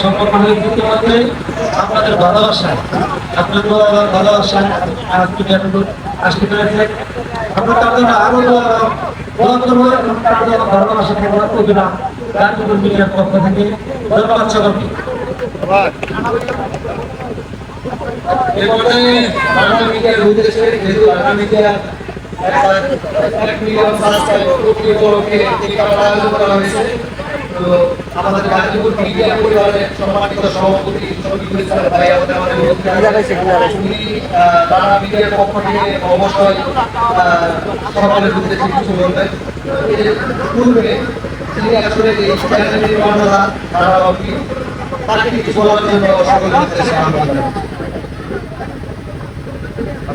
পরিবার আমাদের আপনাদের ভালোবাসা আপনাদের ভালোবাসা আজকে আসতে পেরেছে। আমরা তাদের আরও ভালোবাসা কেমন করবে পক্ষ থেকে ধন্যবাদ সকলকে এই পর্যায়ে বাংলা মিডিয়ার উদ্দেশ্যে যেহেতু বাংলা মিডিয়া হয়েছে। তো আমাদের গাজীপুর মিডিয়া পরিবারের সম্মানিত সভাপতি শফিকুল ইসলাম ভাই আমাদের আমাদের উনি আহ, মিডিয়ার পক্ষ থেকে অবশ্যই সকলের উদ্দেশ্যে কিছু বলবেন পূর্বে তিনি আসলে এই চ্যানেলের নির্মাণরা তারা তাকে কিছু বলার জন্য সকলের উদ্দেশ্যে।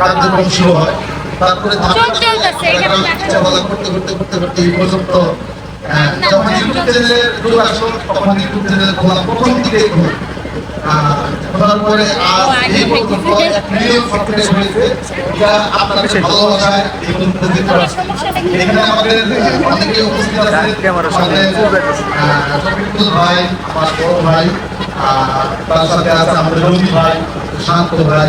কার্যক্রম শুরু হয়। তারপরে করতে করতে করতে করতে এই পর্যন্ত যখন ইউটিউব চ্যানেলের আসলো তখন ইউটিউব চ্যানেল খোলা প্রথম দিকে খোলা। খোলার পরে আজ এই পর্যন্ত এক মিলিয়ন সাবস্ক্রাইব হয়েছে। যা আপনাদের ভালোবাসায় এই পর্যন্ত দিতে পারছি এখানে আমাদের অনেকে উপস্থিত আছে আমাদের শফিকুল ভাই আমার বড় ভাই তার সাথে আছে আমাদের রবি ভাই শান্ত ভাই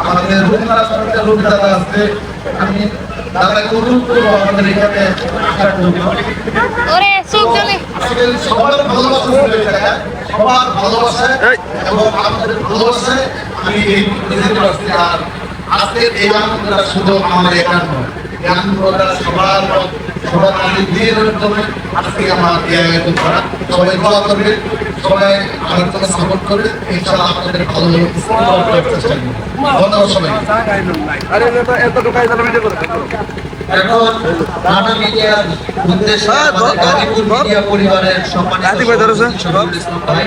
আমাদের রবীন্দ্রনাথ সরকার রবি দাদা আছে। আমি দাদাকে অনুরোধ করব আমাদের এখানে ওরে জ্বলে আসলে সবার ভালোবাসা ছিল সবার ভালোবাসায় এবং আমাদের ভালোবাসায় আমি এই যেতে পারছি আর আজকের এই আনন্দটা শুধু আমার একার নয় এই আনন্দটা সবার সবার আগে দিয়ে জন্য আজকে আমার এই আয়োজন করা সবাই দোয়া করবে সবাই আমার জন্য সাপোর্ট করে ইনশাআল্লাহ আপনাদের ভালো চেষ্টা করব ধন্যবাদ সবাই এখন রানা মিডিয়ার উদ্দেশ্যে হ্যাঁ, গাজীপুর। মিডিয়া পরিবারের সম্মানিত ভাই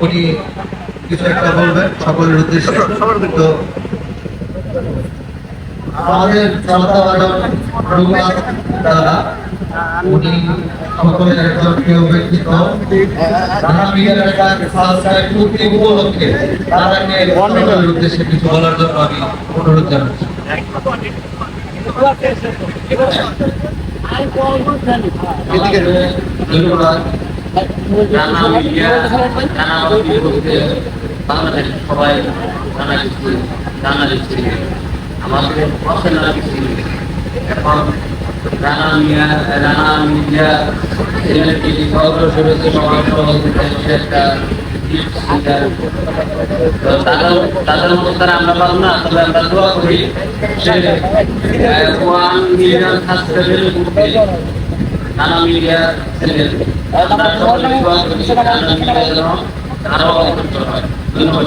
উনি কিছু একটা বলবেন সকলের উদ্দেশ্যে। সবার উদ্দেশ্যে। তো আমাদের শ্রদ্ধাভাজন রঘুনাথ দাদা, উনি সকলের একজন প্রিয় ব্যক্তিত্ব রানা মিডিয়ার একটা সাবস্ক্রাইব পূর্তি উপলক্ষে তাদেরকে সকলের উদ্দেশ্যে কিছু বলার জন্য আমি অনুরোধ জানাচ্ছি। ধন্যবাদ রান্না মিডিয়া রান্না বাবুর বলতে বাংলাদেশ সবাই রান্না দিচ্ছে আমাদের অচেনা এখন রান্না মিডিয়া রান্না মিডিয়া চ্যানেলটি অগ্রসর হচ্ছে একটা তাদের আমরা পারব না? তবে আমরা দোয়া করি যে ওয়ান মিলিয়ন মিডিয়া চ্যানেল আমরা সকলে ধন্যবাদ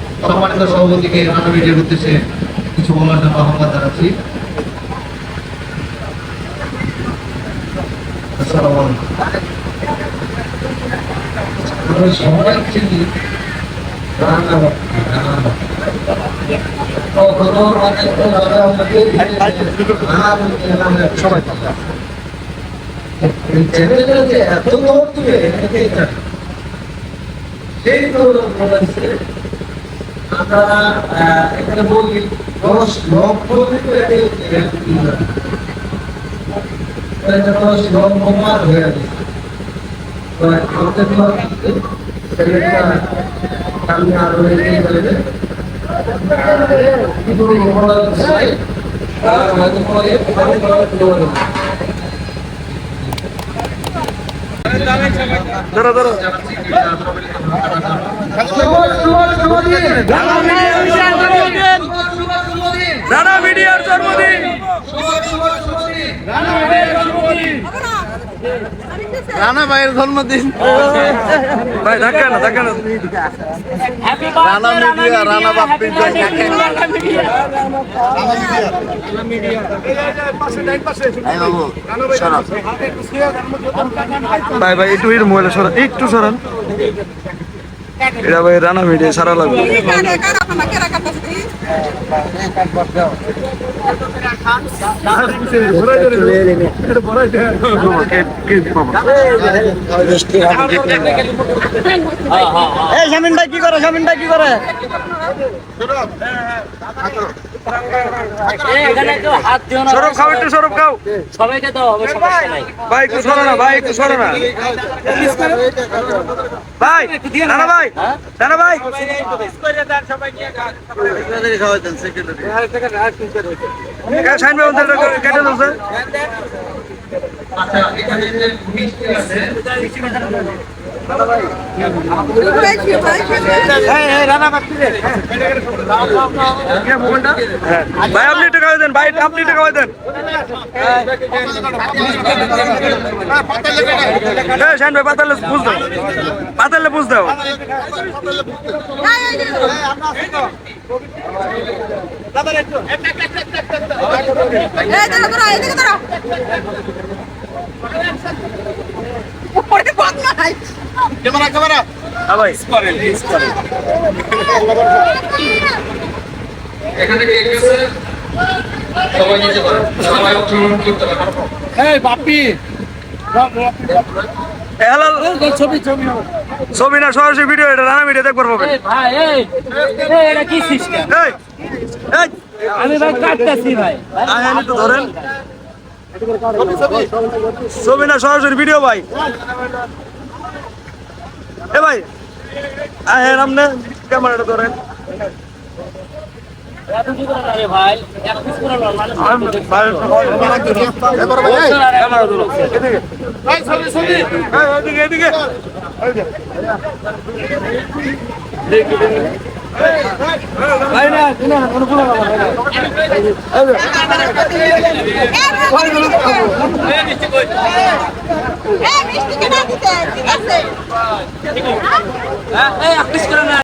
সম্মানিত সভাপতিকে রানা উদ্দেশ্যে কিছু বলার জন্য আহ্বান জানাচ্ছি। এত তুলে সেই গৌরব আহ, এখানে বলি দশ লক্ষ থেকে দশ লক্ষ মার হয়ে গেছে। সামনে আরও এগিয়ে যাবে। কিন্তু আমরা চাই আর হয়তো পরে আরও বড় করব। ধরো ধরো রানা মিডিয়ার জন্মদিন রানা ভাইয়ের জন্মদিন। ভাই ধাক্কা না ধাক্কা না। রানা মিডিয়া রানা বাপ্পি ভাই ভাই একটু এর মোবাইলে সরান একটু সরান। এটা ভাই রানা মিডিয়া সারা লাগবে। এই শামিন ভাই কি করে শামিন ভাই কি করে? না সরব খাও একটু সরব খাও। সবাইকে দাও হবে সমস্যা নাই। ভাই একটু সরো না ভাই একটু সরো না। ভাই রানা ভাই। ভাই। এ, শাহিন ভাই কেটে আচ্ছা হ্যাঁ। ভাই আপনি একটু খাওয়াই দেন ভাই আপনি একটু খাওয়াই দেন হ্যাঁ শাহিন ভাই পাতালে বুঝ দাও পাতালে বুঝ দাও হ্যাঁ ভাই। এখানে কেক আছে সবাই নিতে পারে সবাই অংশগ্রহণ করতে পারে এ, হালাল ছবি না সরাসরি ভিডিও এটা রানা মিডিয়া দেখবার পাবেন। ভাই এই এই, এটা কি সিস্টেম এই এই। আমি ভাই কাটতেছি ভাই। আনি তো ধরেন। ছবি না সরাসরি ভিডিও ভাই। ভাই আয় আপনি ক্যামেরাটা ধরেন। ঠিক আছে এই এক পিস করে না